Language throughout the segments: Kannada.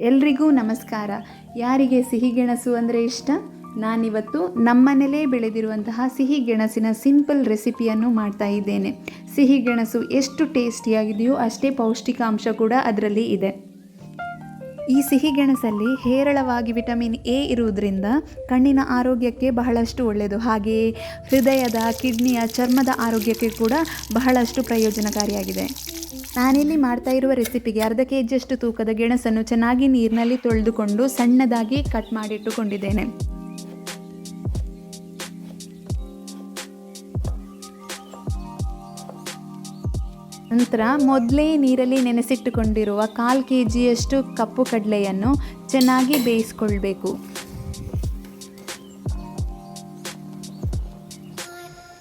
ಎಲ್ರಿಗೂ ನಮಸ್ಕಾರ. ಯಾರಿಗೆ ಸಿಹಿ ಗೆಣಸು ಅಂದರೆ ಇಷ್ಟ? ನಾನಿವತ್ತು ನಮ್ಮನೇಲೇ ಬೆಳೆದಿರುವಂತಹ ಸಿಹಿ ಗೆಣಸಿನ ಸಿಂಪಲ್ ರೆಸಿಪಿಯನ್ನು ಮಾಡ್ತಾ ಇದ್ದೇನೆ. ಸಿಹಿ ಗೆಣಸು ಎಷ್ಟು ಟೇಸ್ಟಿಯಾಗಿದೆಯೋ ಅಷ್ಟೇ ಪೌಷ್ಟಿಕಾಂಶ ಕೂಡ ಅದರಲ್ಲಿ ಇದೆ. ಈ ಸಿಹಿ ಗೆಣಸಲ್ಲಿ ಹೇರಳವಾಗಿ ವಿಟಮಿನ್ ಎ ಇರುವುದರಿಂದ ಕಣ್ಣಿನ ಆರೋಗ್ಯಕ್ಕೆ ಬಹಳಷ್ಟು ಒಳ್ಳೆಯದು. ಹಾಗೆಯೇ ಹೃದಯದ, ಕಿಡ್ನಿಯ ಚರ್ಮದ ಆರೋಗ್ಯಕ್ಕೆ ಕೂಡ ಬಹಳಷ್ಟು ಪ್ರಯೋಜನಕಾರಿಯಾಗಿದೆ. ನಾನಿಲ್ಲಿ ಮಾಡ್ತಾ ಇರುವ ರೆಸಿಪಿಗೆ ಅರ್ಧ ಕೆ ಜಿಯಷ್ಟು ತೂಕದ ಗೆಣಸನ್ನು ಚೆನ್ನಾಗಿ ನೀರಿನಲ್ಲಿ ತೊಳೆದುಕೊಂಡು ಸಣ್ಣದಾಗಿ ಕಟ್ ಮಾಡಿಟ್ಟುಕೊಂಡಿದ್ದೇನೆ. ನಂತರ ಮೊದಲೇ ನೀರಲ್ಲಿ ನೆನೆಸಿಟ್ಟುಕೊಂಡಿರುವ ಕಾಲು ಕೆ ಜಿಯಷ್ಟು ಕಪ್ಪು ಕಡಲೆಯನ್ನು ಚೆನ್ನಾಗಿ ಬೇಯಿಸ್ಕೊಳ್ಬೇಕು.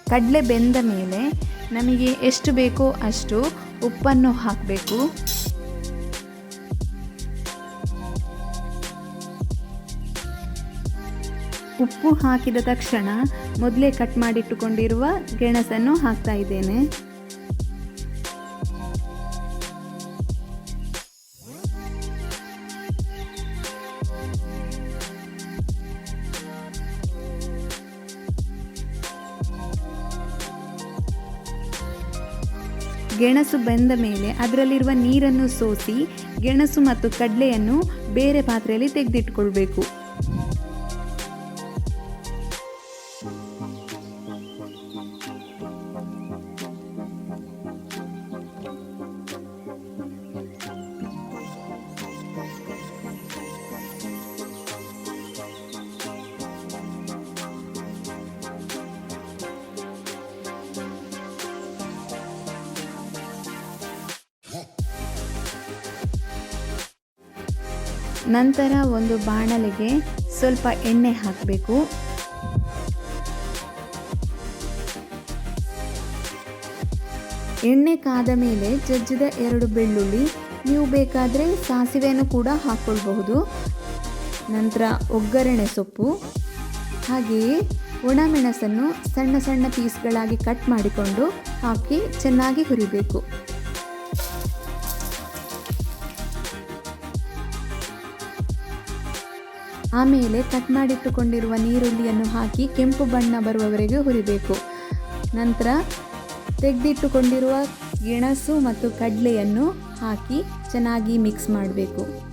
ಕಡಲೆ ಬೆಂದ ಮೇಲೆ ನಮಗೆ ಎಷ್ಟು ಬೇಕೋ ಅಷ್ಟು ಉಪ್ಪನ್ನು ಹಾಕಬೇಕು. ಉಪ್ಪು ಹಾಕಿದ ತಕ್ಷಣ ಮೊದಲೇ ಕಟ್ ಮಾಡಿಟ್ಟುಕೊಂಡಿರುವ ಗೆಣಸನ್ನು ಹಾಕ್ತಾ ಇದ್ದೇನೆ. ಗೆಣಸು ಬೆಂದ ಮೇಲೆ ಅದರಲ್ಲಿರುವ ನೀರನ್ನು ಸೋಸಿ ಗೆಣಸು ಮತ್ತು ಕಡಲೆಯನ್ನು ಬೇರೆ ಪಾತ್ರೆಯಲ್ಲಿ ತೆಗೆದಿಟ್ಕೊಳ್ಬೇಕು. ನಂತರ ಒಂದು ಬಾಣಲೆಗೆ ಸ್ವಲ್ಪ ಎಣ್ಣೆ ಹಾಕಬೇಕು. ಎಣ್ಣೆ ಕಾದ ಮೇಲೆ ಜಜ್ಜಿದ ಎರಡು ಬೆಳ್ಳುಳ್ಳಿ, ನೀವು ಬೇಕಾದರೆ ಸಾಸಿವೆಯನ್ನು ಕೂಡ ಹಾಕ್ಕೊಳ್ಬಹುದು. ನಂತರ ಒಗ್ಗರಣೆ ಸೊಪ್ಪು, ಹಾಗೆಯೇ ಒಣಮೆಣಸನ್ನು ಸಣ್ಣ ಸಣ್ಣ ಪೀಸ್ಗಳಾಗಿ ಕಟ್ ಮಾಡಿಕೊಂಡು ಹಾಕಿ ಚೆನ್ನಾಗಿ ಹುರಿಬೇಕು. ಆಮೇಲೆ ಕಟ್ ಮಾಡಿಟ್ಟುಕೊಂಡಿರುವ ನೀರುಳ್ಳಿಯನ್ನು ಹಾಕಿ ಕೆಂಪು ಬಣ್ಣ ಬರುವವರೆಗೆ ಹುರಿಬೇಕು. ನಂತರ ತೆಗೆದಿಟ್ಟುಕೊಂಡಿರುವ ಗೆಣಸು ಮತ್ತು ಕಡಲೆಯನ್ನು ಹಾಕಿ ಚೆನ್ನಾಗಿ ಮಿಕ್ಸ್ ಮಾಡಬೇಕು.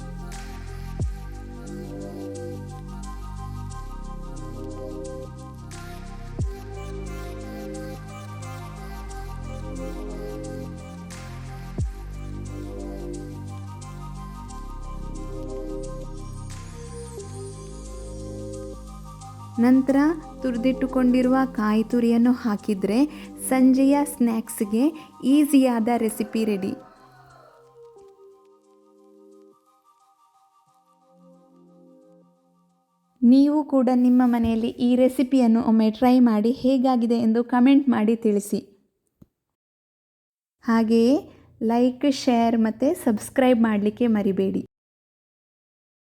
ನಂತರ ತುರಿದಿಟ್ಟುಕೊಂಡಿರುವ ಕಾಯಿ ತುರಿಯನ್ನು ಹಾಕಿದರೆ ಸಂಜೆಯ ಸ್ನ್ಯಾಕ್ಸ್ಗೆ ಈಸಿಯಾದ ರೆಸಿಪಿ ರೆಡಿ. ನೀವು ಕೂಡ ನಿಮ್ಮ ಮನೆಯಲ್ಲಿ ಈ ರೆಸಿಪಿಯನ್ನು ಒಮ್ಮೆ ಟ್ರೈ ಮಾಡಿ ಹೇಗಾಗಿದೆ ಎಂದು ಕಮೆಂಟ್ ಮಾಡಿ ತಿಳಿಸಿ. ಹಾಗೆಯೇ ಲೈಕ್, ಶೇರ್ ಮತ್ತು ಸಬ್ಸ್ಕ್ರೈಬ್ ಮಾಡಲಿಕ್ಕೆ ಮರಿಬೇಡಿ.